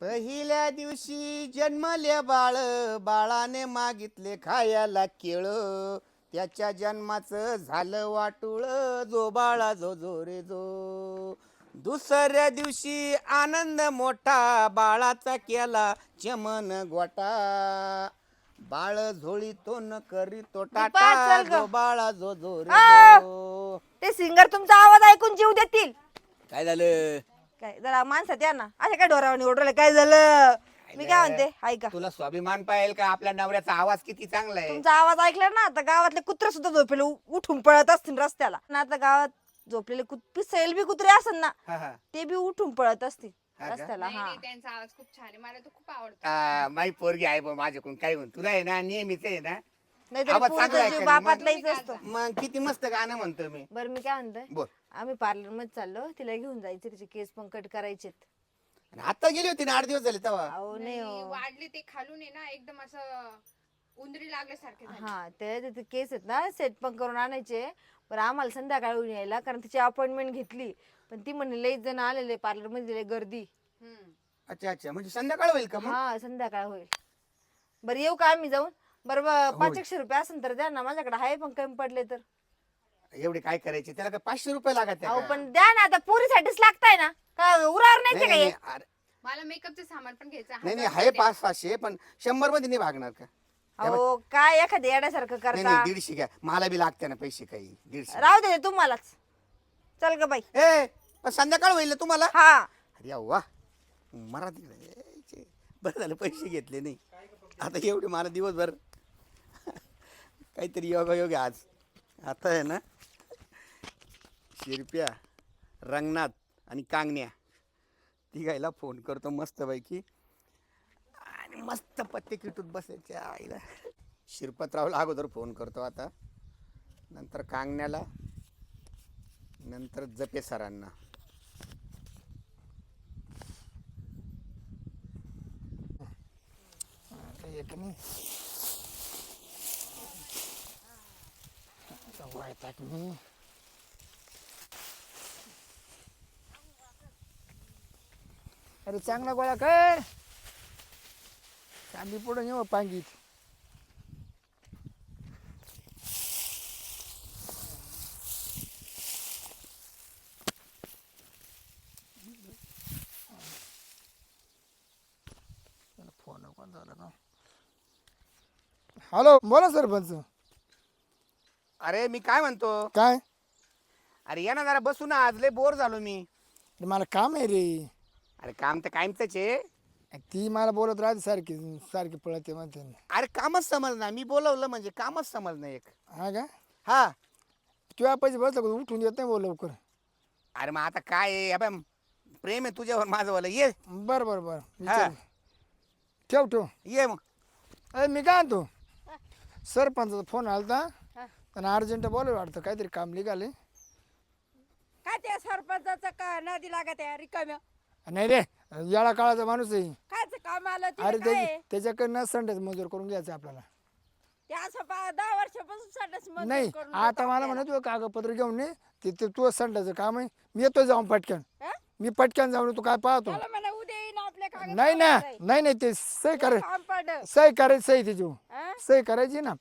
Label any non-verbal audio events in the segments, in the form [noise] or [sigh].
पहिल्या दिवशी जन्मले बाळ बाळाने मागितले खायला केळ. त्याच्या जन्माचं झालं वाटुळ जो बाळा जो जो रे जो. दुसऱ्या दिवशी आनंद मोठा बाळाचा केला चमन गोटा. बाळ झोळीतो न करीतो टाटा चल ग. जो बाळा जो जो रे! जो. ते सिंगर तुमचा आवाज ऐकून जीव देतील. काय झालं? काय जरा माणसात या ना. असे काय डोरावानी ओढवले काय झालं? मी काय म्हणते ऐका. तुला स्वाभिमान पाहिजे का? आपल्या नवऱ्याचा आवाज किती चांगला आहे. तुमचा आवाज ऐकला ना आता गावातले कुत्रे सुद्धा झोपले उ- उठून पळत असतील रस्त्याला. ना आता गावात झोपलेले कुत पिसेल बी कुत्रे असेल ना हा, हा. ते बी उठून पळत असतील हा का? रस्त्याला नाही हा. नाही, त्यांचा आवाज खूप छान आहे. मला तो खूप आवडतो. आ, माई पोरगी आहे बा माझ्याकडून काय म्हणून तुला आहे ना नेहमीच आहे ना? नाहीतरी आवाज चांगला पोरीचा आहे जीव का? बापात मग- लईच असतो. मग किती मस्त गाणं म्हणतो मी. बरं मी काय म्हणतोय? बोल. आम्ही पार्लरमध्ये चाललो तिला घेऊन जायचे तिचे केस पण कट करायचेत. आणि आता गेली होती ना आठ दिवस झाले तेव्हा. अहो नाही नाही, हो. वाढले ते खालून आहे ना एकदम असं उंदरी लागल्यासारखे झाले. हा ते तिथे केस आहेत ना सेट पण करून आणायचे. बरं आम्हाला संध्याकाळी येऊन यायला कारण तिची अपॉइंटमेंट घेतली. पण ती म्हणे लई जण आलेले पार्लरमध्ये लई गर्दी. हम्म. अच्छा अच्छा म्हणजे संध्याकाळ होईल का मग? हा संध्याकाळ होईल. बरं येऊ का आम्ही जाऊन? बरं ब- पाच एकशे रुपये असेल तर द्या ना माझ्याकडे आहे पण कमी पडले तर. एवढे काय करायचे? त्याला काय पाचशे रुपये लागत अहो पण द्या ना आता पोरीसाठीच लागताय ना. का उरावर नाही नाही का हे? नाही, अरे, मला मेकअपचं सामान पण घ्यायचं नाही नाही आहे पाच सहाशे पण शंभरमध्ये नाही भागणार का? अहो काय एखाद्या येण्यासारखं नाही करता. नाही दीडशे घ्या. मला बी लागते ना पैसे काही दीडशे. राहू दे तुम्हालाच. चल ग बाई. ए पण संध्याकाळ होईल ना तुम्हाला? हा. अरे वा. मराठी यायचे. बरं झालं पैसे घेतले नाही. आता एवढे मला दिवसभर. [laughs] काहीतरी योगा योग आहे आज. आता आहे ना? शिरप्या रंगनाथ आणि कांगण्या. तिघायला फोन करतो मस्तपैकी. आणि मस्त पत्ते किटूत बसायच्या आईला. शिरपतरावला अगोदर फोन करतो आता. नंतर कांगण्याला नंतर जपे सरांना. येत नाही. मी अरे चांगला गोळा कर. चांदी पुढे नेऊ पांगीत. हॅलो बोला सरपंच. अरे मी काय म्हणतो? काय? अरे या ना जरा बसू ना आज लय बोर झालो मी. मला काम आहे रे. अरे काम तर कायमच आहे. ती मला बोलत राहते सारखी सारखी पळते म्हणते. अरे कामच समजणार मी बोलवलं म्हणजे कामच समजणं एक. हा का? हा. किंवा पैसे बसलं का उठून येत नाही बोल लवकर. अरे मग आता काय आहे? अबे, प्रेम आहे तुझ्यावर माझं वाला. ये. बरं बरं बरं. हा. विचार. ठेव ठेव. ये मग. अरे मी काय आणतो सरपंचाचा फोन आलता. हा. आणि अर्जंट बोलव वाटतं काहीतरी काम निघाले. काय त्या सरपंचाचं का नदी लागत आहे? रिकाम्या. नाही रे याळा काळाचा माणूस आहे कायचं काम आलं अरे त्याच्या त्याच्याकडनं संडेच मजूर करून घ्यायचं आपल्याला ते असं पा- दहा वर्षापासून संडास नाही आता मला. म्हणत तू कागदपत्र घेऊन ये ते ते तू संडाचं काम आहे मी येतो जाऊन पटकन हा? मी पटकन जाऊन तू काय पाहतो मला म्हणा उद्या येईन आपल्या कागद नाही ना. नाही नाही ते सही कर काम पडलं. सही करायची सही त्याची हा? सही करायची ना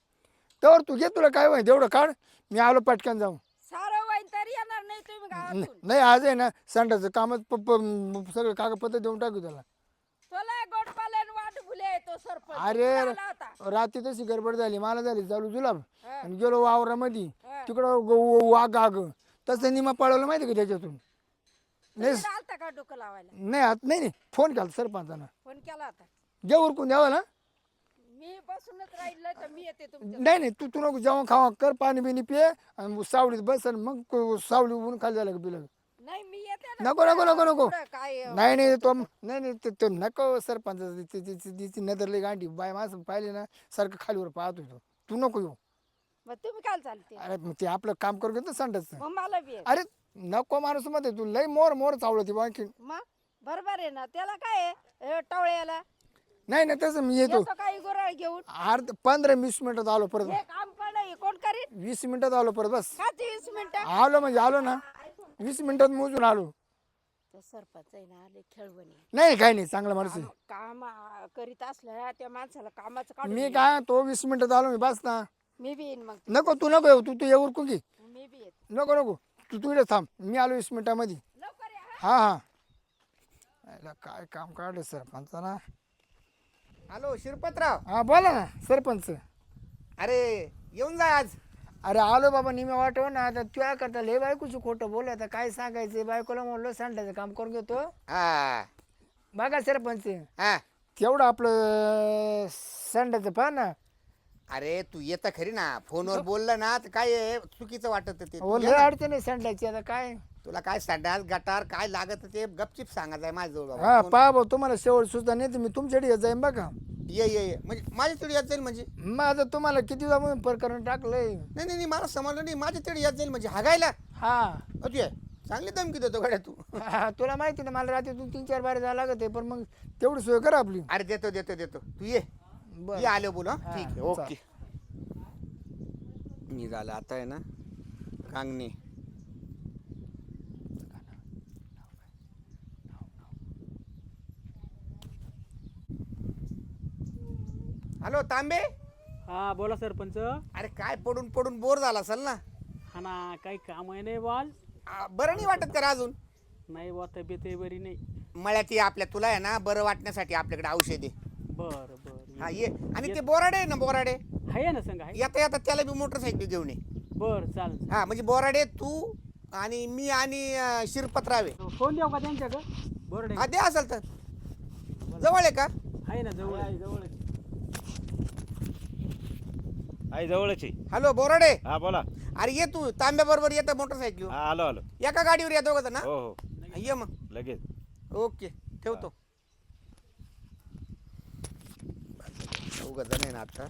तर तू घे तुला काय माहिती एवढं काढ मी आलो पटकन जाऊन नाही गावातून आज आहे ना संडाचं कामच प- प- सगळं कागदपत्र देऊन टाकू त्याला. तुला गोड पालन वाट भुले तो सरपंच. अरे आला होता. रात्री तशी गडबड झाली मला झाली चालू जुलाब. हा. आणि गेलो वावरामध्ये. हा. तिकडं ग- वाघ आग. तसं निमा पळवलं माहिती का त्याच्यातून? नाही तुम्ही आलता का डोकं लावायला? नाही आत नाही नाही. फोन केला सरपंचानं. फोन केला होता. उरकून द्यावा ना मी बसूनच राहिलं तर मी येते तुमच्या नाही नाही तू तू नको जेवण खावा कर पाणी बिनी पिये आणि सावलीत बस आणि मग क- सावली उभून खाली नाही मी येते ना. नको नको नको नको. पुढं काय अं, नाही नाही तो नाही नाही ते- ते नको सरपंच तिची नजरली गांडी बाय माणसं पाहिले ना सारखं खालीवर पाहत होतो तू नको येऊ. मग तुम्ही काल चालते. अरे मग ते आपलं काम करून घेतो संडासचं. मग मला बी आहे. अरे नको माणूसमध्ये तू लय मोर मोर चावलं ती बाकी. मग? बरोबर आहे ना. त्याला काय आहे? हे टवळ्याला? नाही नाही तसं मी येतो. येतो काही गुराळ घेऊन. अर्ध पंधरा वीस मिनिटात आलो परत. हे काम पडलं कोण करीन? वीस मिनिटात आलो परत बस. का वीस मिनिटं? आलो म्हणजे आलो ना. वीस मिनिटात मोजून आलो. तो सरपंच आहे ना खेळवणी. नाही काही नाही चांगला माणूस आहे. काम आ, करीत असल्या त्या माणसाला कामाचं काढून मी. काय तो वीस मिनिटात आलो मी बस ना मी बी येईन मग. नको तू नको येऊ तू तू येऊ की. मी बी येत नको नको तू तू इकडे थांब. मी आलो वीस मिनिटामध्ये. लवकर या हा. हा हा. याला काय काम काढलं सरपंच ना हॅलो शिरपतराव. हा बोला ना सरपंच. अरे येऊन जा आज. अरे आलो बाबा निम्या वाटव ना आता तुया करता लय बायकोची खोटं बोल आता काय सांगायचं बायकोला म्हणलं सांडायचं काम करून घेतो. हा. बघा सरपंच हा. तेवढं आपलं संडाचं पहा ना. अरे तू येतं खरी ना. फोनवर बोललं ना तर काय आहे, चुकीचं वाटत ते. हो तू लय. अडचण आहे संडाची आता काय? तुला काय संडास गटार काय लागत ते गपचिप सांगायचं आहे माझ्याजवळ. हा पहा भाऊ तुम्हाला शेवट सुद्धा नाही तर मी तुमच्याकडे येत जाईन बघा. ये ये ये. म्हणजे माझ्या तिकडे येत जाईल म्हणजे? मग आता तुम्हाला किती जाऊन प्रकरण टाकलंय? नाही नाही नाही, मला समजलं नाही. माझ्या तिकडे येत जाईल म्हणजे हागायला? हा. अजूय चांगली धमकी देतो गाड्या तू. हा, तुला माहिती ना मला रात्रीतून तीन चार बारे जायला लागत आहे पण मग तेवढी सोय कर आपली. अरे देतो देतो देतो. तू ये. बरं. आलो बोल हा, ठीक आहे. ओके. मी झालं आता आहे ना कांगणे हॅलो तांबे? हा बोला सरपंच. अरे काय पडून पडून बोर झाला असेल ना? हा ना काही काम आहे नाही बॉल आ, बरं नाही वाटत का रे अजून? नाही बा तब्येत आहे बरी नाही. मळ्यात ये आपल्या तुला आहे ना बरं वाटण्यासाठी आपल्याकडे औषध आहे. बर बर. हा ये. आणि ते बोराडे आहे ना बोराडे? आहे ना संग आहे. येता येता त्याला बी मोटरसायकल घेऊन ये. बर चाल हा म्हणजे बोराडे तू आणि मी आणि अं, शिरपतराव आहे. फोन देऊ का त्यांच्या का बरं हा द्या असेल तर. जवळ आहे का? आहे ना जवळ आहे. जवळ आई जवळच आहे. हॅलो बोराडे. हा बोला. अरे ये तू. तांब्या बरोबर येतं मोटरसायकल हा आलो आलो. एका गाडीवर येतो का ना हो? हो ये मग. लगेच. ओके ठेवतो. जण आहे ना आता.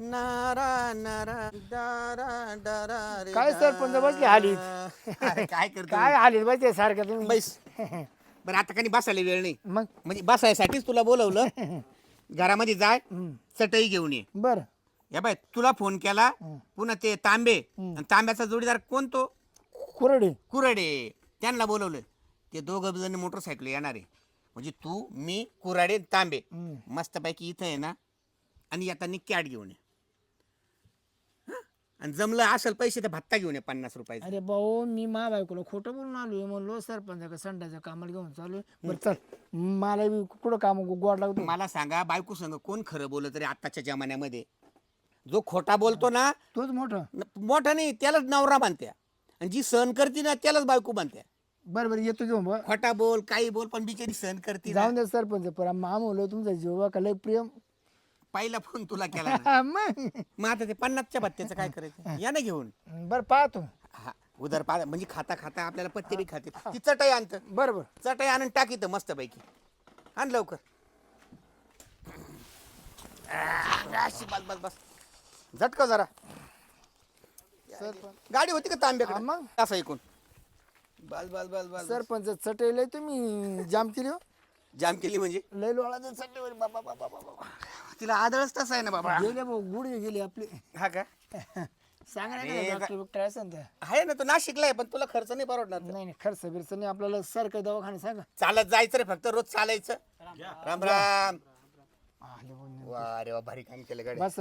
नारा नारा दारा डारा रे काय सरपंच बसले हालीत? अरे काय करतो काय आली बघते सारखं तुम्ही? बैस. [laughs] बरं आता काही बसायला वेळ नाही. मग? म्हणजे बसायसाठीच तुला बोलवलं. घरामध्ये जाय. चटई घेऊन ये. बर. या बाय तुला फोन केला पुन्हा ते तांबे. आणि तांब्याचा जोडीदार कोण तो? कुरडे. कुराडे. त्यांना बोलवलं. ते दोघं जण मोटरसायकल येणार आहे. म्हणजे तू मी कुराडे तांबे. मस्तपैकी इथं आहे ना. आणि येताना कॅट घेऊन ये? आणि जमलं असेल पैसे तर भत्ता घेऊन ये पन्नास रुपयाचा. अरे भाऊ मी मा बायकोला खोटं बोलून आलोय म्हणलो सरपंच का संडाच्या कामाला घेऊन चालू बरं चल. मला बी कुठं काम गोड लागतो? मला सांगा बायको संग कोण खरं बोलत रे आत्ताच्या जमान्यामध्ये? जो खोटा बोलतो ना तोच मोठं. न- मोठा नाही त्यालाच नवरा बांधत्या आणि जी सहन करते ना त्यालाच बायको बांधत्या बरं बरं येतो घेऊन बा. खोटा बोल काही बोल पण बिचारी सहन करते ना. जाऊन दे सरपंच पण माम म्हणलो तुमचा जीवा का लय प्रेम पहिला फोन तुला केला [laughs] ना. हा, मग. मग आता ते पन्नासच्या भत्त्याचं काय करायचं? या ना घेऊन. बरं पाहतो. हा उदर पा म्हणजे खाता खाता आपल्याला पत्ते बी खाते. ती चटई आणत. बरं बरं चटई आणून टाकी तर मस्त पैकी आण लवकर. आ, अशी बस बस. बस झटका जरा. गाडी होती का हा, तांब्याकडे मग. असं ऐकून. बस बस बस बस. सरपंच चटई लय तुम्ही जाम केली हो. जाम केली म्हणजे? लय चटईवर बाबा बाबा बाबा. तिला आदळच तसा आहे ना बाबा. गेले भाऊ गुडघे गेले आपले. हा का? सांगा अरे, नाही डॉक्टर बिक्टर असेल तर आहे ना तो नाशिकला आहे पण तुला खर्च नाही परवडणार नाही नाही खर्च बिर्च नाही आपल्याला सरकारी दवाखाने सांगा. चालत जायचं रे फक्त रोज चालायचं. राम राम. आले बोल. वा रे वा भारी काम केलं गाडी बस.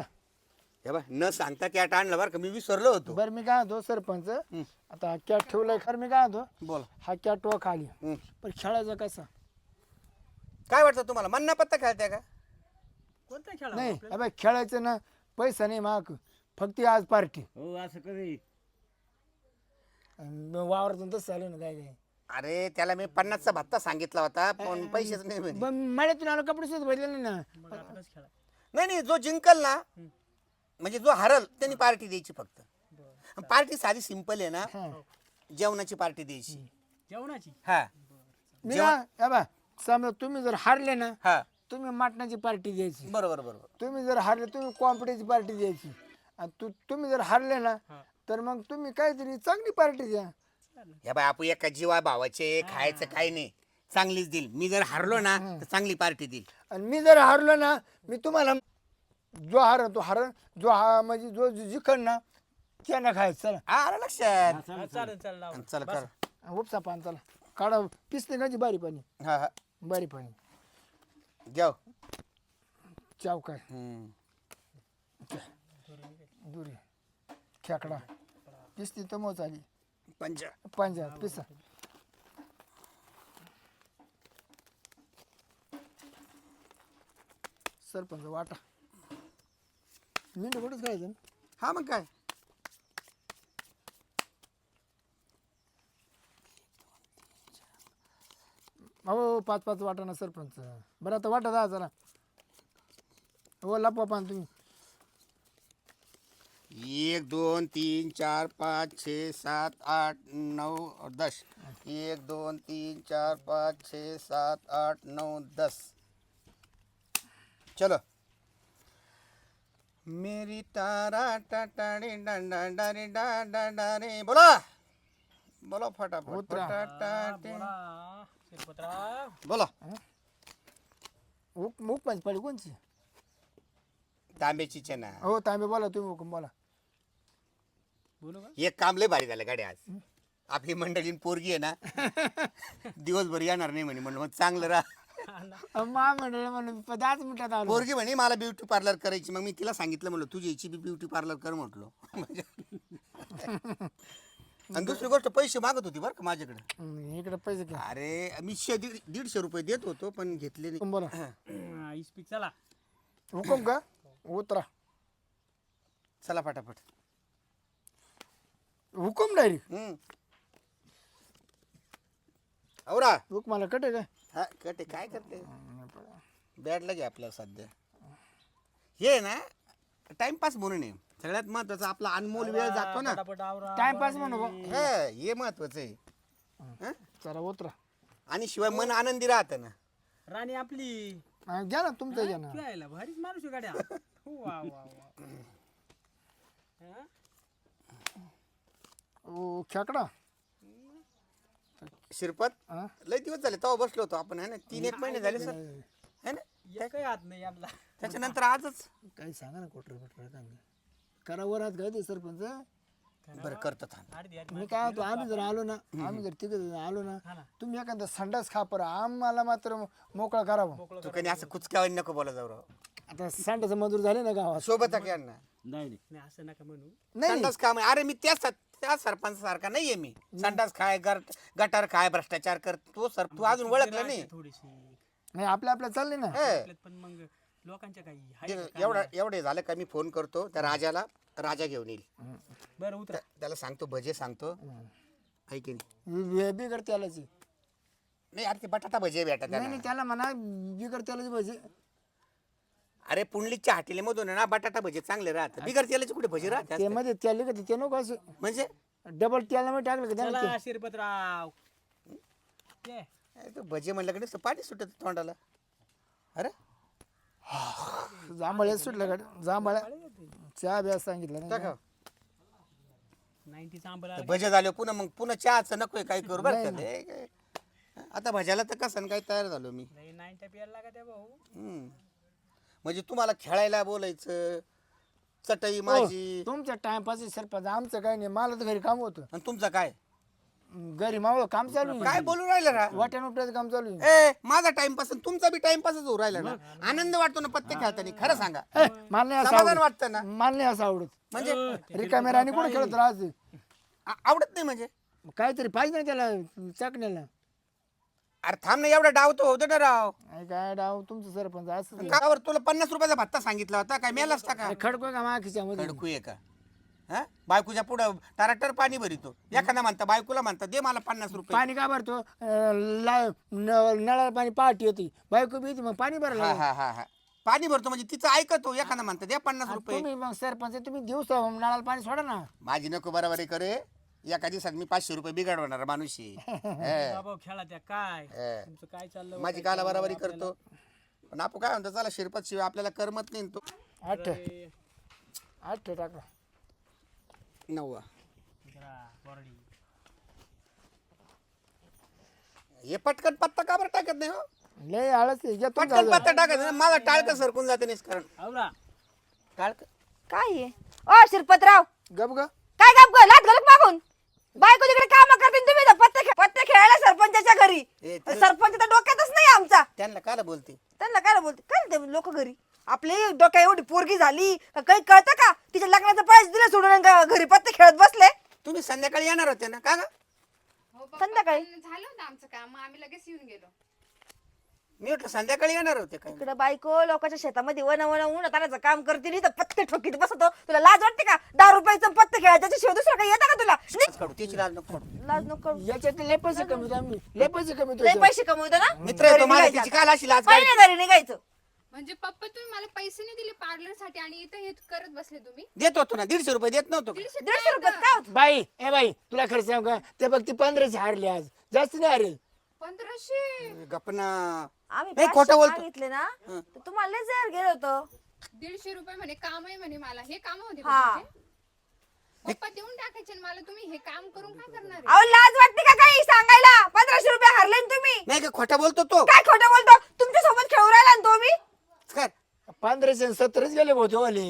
हे बा न सांगता कॅट आणलं बरं का मी विसरलो होतो. बरं मी काय सरपंच आता कॅट ठेवलाय खरं मी काय बोल. हा कॅट वा खाली. हं. पण खेळायचा कसा? काय वाटतं तुम्हाला? मन्ना पत्ता खेळताय का? कोणता खेळा नाही अबे खेळायचं ना पैसा नाही माग फक्त आज पार्टी हो असं कधी? वावरातून तसं चालू ना काय काय? अरे त्याला मी पन्नासचा भत्ता सांगितला होता पण पैसेच नाही म्हणे. मळ्यातून आलो कपडे सुद्धा बदले नाही ना. खेळा. नाही नाही जो जिंकल ना म्हणजे जो हरल त्यांनी पार्टी द्यायची फक्त. पार्टी साधी सिंपल आहे ना हा. जेवणाची पार्टी द्यायची. जेवणाची? हा. मी ना हे बा समजा तुम्ही जर हारले ना हा. तुम्ही मटणाची पार्टी द्यायची बरोबर बरोबर. तुम्ही जर हारले तुम्ही कॉम्पिटीची पार्टी द्यायची आणि तू तुम्ही जर हारले ना तर मग तुम्ही काहीतरी चांगली पार्टी द्या. या बाय आपण एका जीवा भावाचे खायचं काही नाही. चांगलीच देईल. मी जर हारलो ना तर चांगली पार्टी देईल. आणि मी जर हारलो ना मी तुम्हाला जो हार तो हार जो हा म्हणजे जो जिखन ना त्यांना खायचं. चला. हा, आलं लक्षात. हा, चालेल चालेल लावा. चल कर. उपसा पान चला. काढा पिसते गाची बारी पाणी? हा हा. बारी पाणी. घ्याव चाव काय? हम्म. दुरी खेकडा पिसती तर मोच आली. पंच पंजा पिसा. सरपंच वाटा. मिंट कुठंच खायचं ना हा मग काय? अहो पाच पाच वाटा ना सरपंच. बरं आता वाटा दहा जरा हो लपवा पान तुम्ही. एक दोन तीन चार पाच छे सात आठ नऊ दस. एक दोन तीन चार पाच छे सात आठ नऊ दस. चलो. मेरी तारा टाटाडे डांडा डारे डा डा डा रे बोला. बोला फटाफट. उतरा. बोला शिरपतराव बोला. हुक मुक पाहिजे पाहिजे कोणची? तांब्याची चना हो तांबे बोला तुम्ही हुकूम बोला. बोलू का? एक काम लय भारी झालं गाडी आज. आपली मंडळी पोरगी आहे ना [laughs] दिवसभर येणार नाही म्हणे म्हणलं मग चांगलं राहा. मा मंडळ म्हणून प- दहाच मिनिटात आलो. पोरगी म्हणे मला ब्युटी पार्लर करायची. मग मी तिला सांगितलं म्हणलं तुझी याची बी ब्युटी पार्लर कर म्हटलो. [laughs] म्हणजे [laughs] आणि दुसरी गोष्ट पैसे मागत होती बरं का माझ्याकडे? हम्म, इकडे पैसे घ्या अरे मी शे दीड दीडशे रुपये देत होतो पण घेतले नाही. हुकूम बोला हा, इस्पिक चला. हुकूम का? उतरा. चला फटाफट हुकूम डायरेक्ट हम्म. औरा हुकमाला कटे काय हा कटे काय करते? बॅडला घे आपल्याला सध्या. हे ना टाइमपास म्हणून आहे. सगळ्यात महत्त्वाचा आपला अनमोल वेळ जातो ना. पटापट आवरा टाइमपास म्हणू. हा हे महत्वाचं आहे. हं? चला उतरा. आणि शिवाय मन आनंदी राहतं ना. राणी आपली. हा, घ्या ना तुमचं घ्या ना. खेळायला. भारीच माणूस आहे गाड्या. वा वा वा. हा? ओ खेकडा. शिरपत? हा? लय दिवस झाले तेव्हा बसलो होतो आपण है ना? तीन एक महिने झाले सर. है ना? एकही हात नाही आपला त्याच्यानंतर आजच? काही सांगा ना कोटर काय करा वर हात घ्यायचे सरपंच? बरं करतो थांब. अर्धी अर्धी मी काय होतो आम्ही जर आलो ना आम्ही जर तिकडे आलो ना. तुम्ही एखादा संडास खा पर आम्हाला मात्र मोकळा करावं. तू कधी असं कुचक्यावर नको बोला जाऊ राव. आता संडास मंजूर झाले ना गावात. सोबत आहे नाही नाही. नाही असं नका म्हणू. नाही संडास काम अरे मी त्या त्या सरपंच सारखा नाहीये मी. संडास खाय गट गटार खाय भ्रष्टाचार कर. तो सर तू अजून ओळखला नाही. थोडीशी. नाही आपल्या आपल्या चालले ना. हे, पण मग लोकांच्या काही का? एवढा एवढे झालं का मी फोन करतो त्या राजाला राजा घेऊन येईल. बरं उतरा. त्या- त्याला सांगतो भजे सांगतो. ऐकेन बि- बिगर तेलाची. नाही अरे ते बटाटा भजे भेटा नाही त्याला नाही त्याला म्हणा बिगर तेलाची पाहिजे अरे पुंडलीच्या हाटेलीमधून आहे ना बटाटा भजे चांगले राहतात. बिगर तेलाचे कुठे भजे राहतात? ते मध्ये तेल का ते? नको असं. म्हणजे? डबल तेलामध्ये टाकलं का त्याला चला शिरपतराव. ये. अरे तो भजे म्हणलं की नुसतं पाणी सुटत तोंडाला. अरे जांभळ्या सुटलं का? जांभळ्या? चहा ब्या सांगितलं नाही नाईन्टीचा भजे झाले पुन्हा मग पुन्हा चहाचं नकोय काही करू बरं का ते काय. आता भज्याला तर कसं काय तयार झालो मी. प्यायला भाऊ. हम्म. म्हणजे तुम्हाला खेळायला बोलायचं चटई माझी तुमच्या टाइमपास सरपंच आमचं काही नाही मला तर घरी काम होतं. आणि तुमचं काय? घरी मावळ काम चालू आहे. काय बोलून राहिलं ना वाट्यान उपट्याचं काम चालू आहे. ए माझा टाइमपास तुमचा बी टाइमपासच होऊ राहिला ना. आनंद वाटतो ना पत्ते खेळताना खरं सांगा. ए, मला नाही असं समाधान आवडत. वाटतं ना? मला नाही असं आवडत. म्हणजे? रिकाम्या राणी कुठे खेळत राहते? आ- आवडत नाही म्हणजे? काहीतरी पाहिजे ना त्याला चाकण्याला. अरे थांब ना एवढा डाव तो होतो ना राव. काय काय डाव तुमचं सरपंच असं कावर तुला पन्नास रुपयाचा भत्ता सांगितला होता काय मेला असता का खडको का माखीच्या मध्ये? खडकू आहे का? हा? बायकोच्या पुढं टाराटर पाणी भरितो. एखादा म्हणता बायकोला म्हणता दे मला पन्नास रुपये. पाणी का भरतो? अं, ला- न- नळाला पाणी पहाटी होती. बायको बी मग पाणी भरलं हा हा हा पाणी भरतो म्हणजे तिचं ऐकतो एखादा म्हणता दे पन्नास रुपये. तुम्ही मग सरपंच तुम्ही दिवसा नळाला पाणी सोडा ना. माझी नको बरोबरी करे. एका दिवसात मी पाचशे रुपये बिघडवणार माणूस आहे. [laughs] हा. बाबा खेळा त्या काय? हा. तुमचं काय चाललं माझी काला बरोबरी करतो. पण आपण काय म्हणतो चला शिरपत शिवाय आपल्याला करमत नाही न तो. आठ. आठ टाका. नववा. जरा बोरडी. हे पटकन पत्ता का बरं टाकत नाही हो? लय आळस आहे. घ्या तुमचा पटकन पत्ता टाकत नाही माझा टाळकं सरकून जाते निष्करण. आवरा. टाळक? काय ओ शिरपतराव. गप ग. काम कर लात घालूक मागून. बायको तिकडे काम करते आणि तुम्ही इथं पत्ते खेळ पत्ते खेळायला सरपंचाच्या घरी. ए, सरपंच तर डोक्यातच नाही आमचा. त्यांना काला बोलते? त्यांना काय बोलते? काय ते लोक घरी? आपली डोक्या एवढी पोरगी झाली का काही कळतं का? तिच्या लग्नाचं पैसे दिले सोडून आणि ग- घरी पत्ते खेळत बसले. तुम्ही संध्याकाळी येणार होते ना? का ग? हो पप्पा, संध्याकाळी? पण झालं होतं आमचं काम. मग आम्ही लगेच येऊन गेलो. मी म्हटलं संध्याकाळी येणार होते काय इकडे बायको लोकांच्या शेतामध्ये वन वन ऊन तानाचं काम करते नाही तर पत्ते ठोकीत बसतो. तुला लाज वाटते का? दहा रुपयाचं पत्ते खेळायचं त्याच्याशिवाय दुसरं काही येतं का तुला? निघ. काढू तिची लाज नको काढू. लाज नको करू. याच्यात लय पैसे कमी आम्ही. लय पैसे कमी लय पैसे कमवतो ना? मित्र आहे तो घरी मला निघायचं. तिची काल अशी लाज आता. घरी निघायचं. म्हणजे पप्पा तुम्ही मला पैसे नाही दिले पार्लरसाठी आणि इथं हे करत बसले तुम्ही? देत होतो ना दीडशे रुपये देत नव्हतो का? दीडशे दीडशे रुपयात काय होतं. बाई ए बाई तुला खर्च सांगू का? ते बघ ती पंधराशे हारले आज. जास्त नाही हारेल. पंधराशे? गपना आम्ही नाही, पाचशे खोटं बोलतो. मागितले ना तर तुम्हाला लय जर गेलो होतो. दीडशे रुपये म्हणे काम आहे म्हणे मला. हे काम होते का हा. तुमचे? पप्पा देऊन टाकायचे आणि मला तुम्ही हे काम करून काय करणार आहे? अहो लाज वाटते का काही सांगायला? पंधराशे रुपये हरले ना तुम्ही. नाही का खोटा बोलतो तो. काय खोटं बोलतो? तुमच्यासोबत खेळू राहिला ना तो मी. कर पंधराशे आणि सत्तरच गेले होते वाले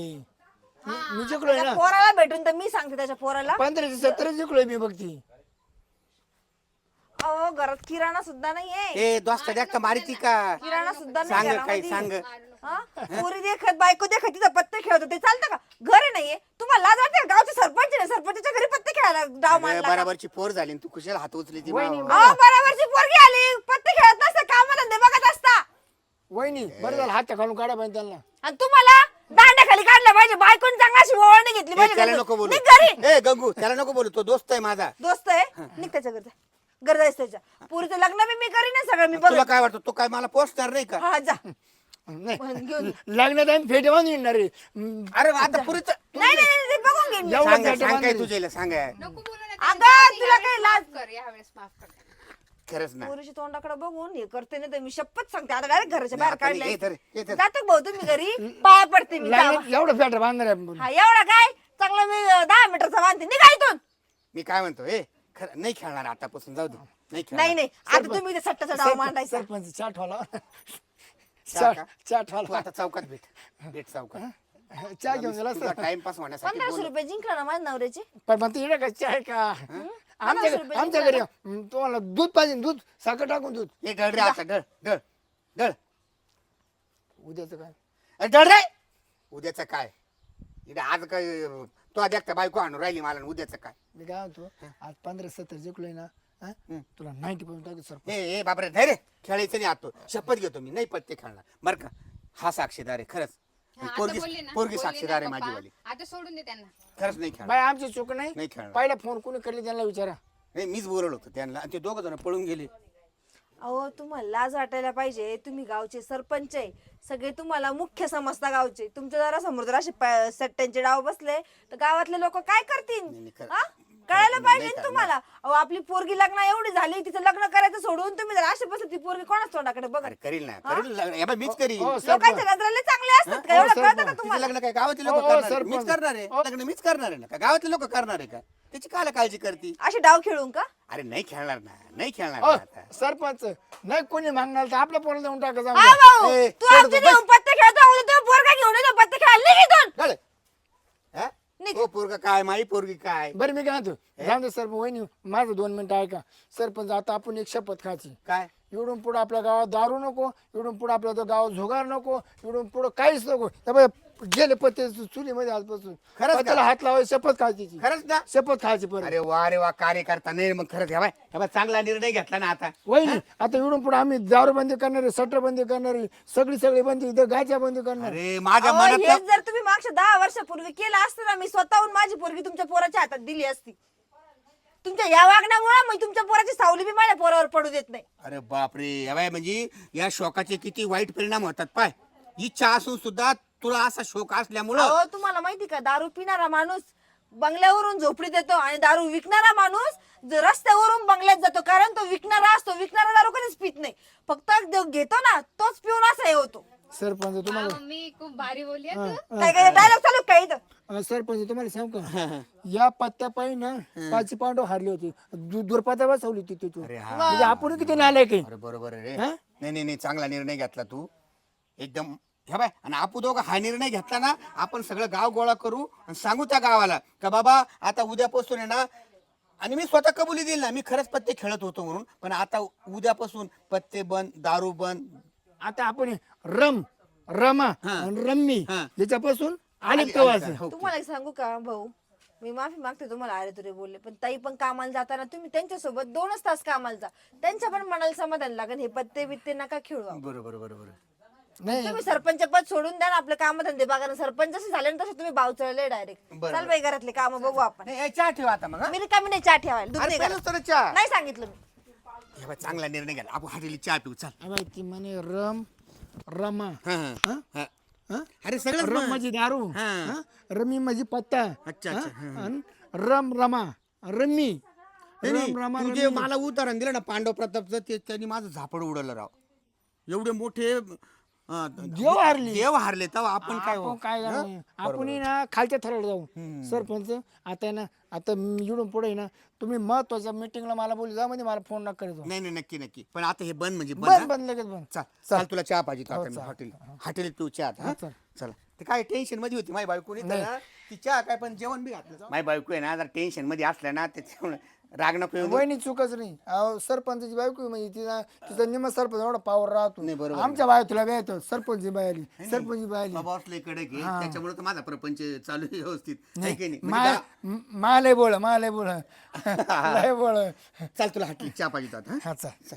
मी जिंकलोय त्या ना. पोराला भेटून तर मी सांगते त्याच्या पोराला. पंधराशे सत्तरच जिंकलोय मी बघती अहो घरात किराणा सुद्धा नाहीये. ए दोस्त देखता मारिती का? किराणा सुद्धा सांग नाही काही घरामध्ये. सांग. हा? पोरी देखत बायको देखत तिथं पत्ते खेळत ते चालतं का? घर नाहीये. तुम्हाला लाज वाटते का? गावचे सरपंच आहे. सरपंचाच्या घरी पत्ते खेळायला डाव अरे, मारला का? बराबरची पोर झाली आणि तू कुशाला हात उचली ती भावा. अहो बरोबरची पोरगी आली. पत्ते खेळत नसतं. बघत असता वहिनी बरं झालं हात घालून काढा पाहिजे त्यांना. आणि तुम्हाला दांड्याखाली काढलं पाहिजे बायकोन चांगलाशी ओळणी घेतली ए, पाहिजे त्याला घरी. नको बोलू. निघ घरी. ए गंगू त्याला नको बोलू तो दोस्त आहे माझा. दोस्त आहे? निघ त्याच्या घरचा गरज आहे त्याच्या. पुरीचं लग्न बी मी करीन ना सगळं मी तुला बघ काय वाटतं तो काय मला पोचणार नाही का? हा जा. नाही. घेऊन ये. लग्नात आम्ही फेटे बांधून येणार आहे. हम्म, अरे आता पुरीच नाही नाही नाही, ते बघून घेईन मी. एवढं सांग फेटे सांग काय बांधून तुझ्या सांग नको बोलू ना अगं, तुला काही लाज- कर यावेळेस माफ कर. खरंच ना पोरीच्या तोंडाकडे बघून हे करते नाही तर मी शपथ सांगते. आता डायरेक्ट घराच्या बाहेर आता काढले ये तर, ये तर. जातो भाऊ तुम्ही घरी? पाया पडते मी जावा. एवढं फेटे बांधणार आहे. हा एवढा काय? चांगला मी अं, दहा मीटरचा बांधते. निघा इथून. मी काय म्हणतो ए खरं नाही खेळणार आतापासून जाऊ दे. नाही नाही खेळणार आता तुम्ही सट्टाचा डाव मांडायचा. सरपंच चाट का? चाट तू वाला आता चौकात भेट. भेट चौकात. चहा घेऊन गेला असता. टाइमपास होण्यासाठी पंधराशे बोल. रुपये जिंकला ना माझ्या नवऱ्याचे? पण म्हणते इकडे काय चहा आहे का? आमच्या पन्नास घरी रुपये आमच्या घरी तुम्हाला दूध पाहिजे दूध साखर टाकून दूध. ए डळ रे आता डळ डळ डळ उद्याचं काय? ए, डळ रे. उद्याचं काय? इकडे आज काय तो आधी एकटा बायको आणून राहिली मला आणि उद्याचं काय? मी काय म्हणतो आज पंधरा सत्तर जिंकलोय ना हा? तुला नाईन्टी पर्यंत टाकू सर ए ए बापरे धैर्य खेळायचं नाही आतो शपथ घेतो मी नाही पत्ते खेळणार बरं का. हा साक्षीदार आहे खरंच. हा, आता पोरगी बोलले ना, पोरगी बोलले ना साक्षीदार आहे पप्पा. माझीवाली आता सोडून दे त्यांना. खरंच नाही खेळणार. बाई आमची चूक नाही. नाही खेळणार. पहिला फोन कोणी करले त्यांना विचारा. नाही मीच बोलवलं होतं त्यांना. आणि ते दोघं जण पळून गेले. अहो तुम्हाला लाज वाटायला पाहिजे. तुम्ही गावचे सरपंच आहे. सगळे तुम्हाला मुख्य समजता गावचे. तुमच्या जरा समोर जर असे प- सट्ट्यांचे डाव बसले तर गावातले लोक काय करतील? नाही, नाही, खरं. हा? कळायला पाहिजे नाही ना. तुम्हाला अहो आपली पोरगी लग्न एवढी झाली तिचं लग्न करायचं सोडून तुम्ही जर असे बसले ती पोरगी कोणाच तोंडाकडे बघा अरे करील ना करील ना. हे बघ, मीच करील हो, लोकांच्या नजराले चांगले असतात का हो, एवढं कळतं का सरपंच. तिचं तुम्हाला लग्न काय गावातले लोक हो, हो, करणार आहे. सरपंच. मीच करणार आहे लग्न मीच करणार आहे ना का गावातले लोक करणार आहे का त्याची काला काळजी करती असे डाव खेळून का अरे नाही खेळणार ना नाही खेळणार आता सरपंच नाही कोणी मागणार तर आपल्या पोराला देऊन टाका जाऊन हा द्या. भाऊ ए, तू सोड आमच्या तू, बस. नेऊन पत्ते खेळतो उद्या तो पोरगा घेऊन येतो पत्ते खेळायला निघ इथून? हा? निघ. हो पोरगा काय माई पोरगी काय? बरं मी काय म्हणतो? जाऊन दे सरपंच वहिनी माझं दोन मिनिटं ऐका. सरपंच आता आपण एक शपथ खायची. काय? इकडून पुढे आपल्या गावात दारू नको इकडून पुढे आपल्या तो गावात झुगार नको इकडून पुढे काहीच नको. त्या बाई गेले पत्ते चुलीमध्ये आजपासून. खरंच का? पत्त्याला हात लावायची शपथ खायची. खरंच ना? शपथ खायची परत. अरे वा रे वा कार्यकर्ता नाही मग खरंच ह्या बाय. चांगला निर्णय घेतला ना आता. वहिनी आता इकडून पुढे आम्ही दारू बंदी करणारे सटर बंदी करणारी सगळी सगळी बंदी इथं गाच्या बंदी करणार अरे माझ्या अहो, मनात हेच जर तुम्ही मागच्या दहा वर्षापूर्वी केलं असतं ना मी स्वतःहून माझी पोरगी तुमच्या पोराच्या हातात दिली असती. तुमच्या या वागण्यामुळे मी तुमच्या पोराची सावली बी माझ्या पोरावर पडू देत नाही. अरे बापरे ह्या बाय म्हणजे या शोकाचे किती वाईट परिणाम होतात पाय. इच्छा असून सुद्धा तुला असा शोक असल्यामुळं अहो तुम्हाला माहिती का दारू पिणारा माणूस बंगल्यावरून झोपडीत येतो आणि दारू विकणारा माणूस ज- रस्त्यावरून बंगल्यात जातो कारण तो विकणारा असतो विकणारा दारू कधीच पित नाही. फक्त जो घेतो ना तोच पिऊन असा हे होतो. सरपंच तुम्हाला मम्मी खूप भारी बोलली. काय काय डायलॉग चालू काय इथं? अं, सरपंच तुम्हाला सांगू का? या पत्त्या पायी ना पाच पांडव हारली होती. दु- दुर्पत्ता बसवली होती तिथून. अरे हा. म्हणजे आपण किती नालायक आहे? अरे बरोबर आहे रे. हा? नाही नाही नाही चांगला निर्णय घेतला तू. एकदम ह्या बाय आणि आपू दोघं हा निर्णय घेतला ना आपण सगळं गाव गोळा करू आणि सांगू त्या गावाला का बाबा आता उद्यापासून आहे ना आणि मी स्वतः कबुली देईल ना मी खरंच पत्ते खेळत होतो म्हणून पण आता उद्यापासून पत्ते बंद दारू बंद आता आपण रम रमा आणि रम्मी हा. याच्यापासून आली- हो. तुम्हाला एक सांगू का भाऊ? मी माफी मागते तुम्हाला अरे तुरे बोलले. पण ताई पण कामाला जाताना तुम्ही त्यांच्यासोबत दोनच तास कामाला जा. त्यांच्या पण मनाला समाधान लागेल. हे पत्ते बित्ते नका खेळू आपण. बरोबर बरोबर नाही. तुम्ही सरपंच पद सोडून द्या ना आपलं काम धंदे बघा सरपंच जसे झाले ना तसे तुम्ही भाव चढले डायरेक्ट. चाल बाई घरातले काम बघू आपण. नाही, ए, चहा ठेवा आता मग हा? मी रिकामी नाही चहा ठेवायला. दूध अरे नाही पहिलंच घरात. तर चहा. नाही सांगितलं मी. हे चांगला निर्णय घ्या आपण हॉटेल चहा पिऊ चाल अबे, ती म्हणे रम रमा हा, हा, हा? हा. हा? अरे सगळं रम म्हणजे दारू हा. हा? रमी म्हणजे पत्ता अच्छा, हा? रम रमा रम्मी नाही, नाही, रम रमा तू जे रम्मी. मला उदाहरण दिलं ना पांडव प्रतापचं ते त्यांनी माझं झापड उडवलं राव एवढे मोठे देव हारले. देव हारले तेव्हा आपण काय हो? आपण काय करणार? आपण ही ना खालच्या थराला जाऊ सरपंच आता आहे ना आता मी इकडून पुढे आहे ना तुम्ही महत्त्वाच्या मिटिंगला मला बोलू जा म्हणजे मला फोन नका करीत जाऊ. नाही नाही नक्की नक्की पण आता हे बंद म्हणजे बंद बंद हा? बंद लगेच बंद चाल चाल तुला चहा पाहिजे तर हो, आता मी चाल. हॉटेल हॉटेल तू चहा आता, हा? चाल. चला ते काय टेन्शनमध्ये होती माझी बायको तर ती चहा काय पण जेवण बी घातलं माझी बायको आहे ना जर टेन्शनमध्ये असल्या ना त्याच्यामुळे राग नको येऊ देऊ. वहिनी चुकच नाही. अहो, सरपंचाची बायको आहे म्हणजे तिचा तिचा निम सरपंच एवढा पावर नाही, राहतो बरोबर आमच्या बाय तुला वेळ येतो सरपंच बाय आली सरपंच बाय आली बाबा असले कडे घे त्याच्यामुळे तर माझा प्रपंच चालू आहे व्यवस्थित. आहे की नाही? म्हणजे माय गा- माय लय बोळ माय लय बोळ. [laughs] बोळ. चाल तुला हॉटेल चहा पाहिजे आता, हा? चल.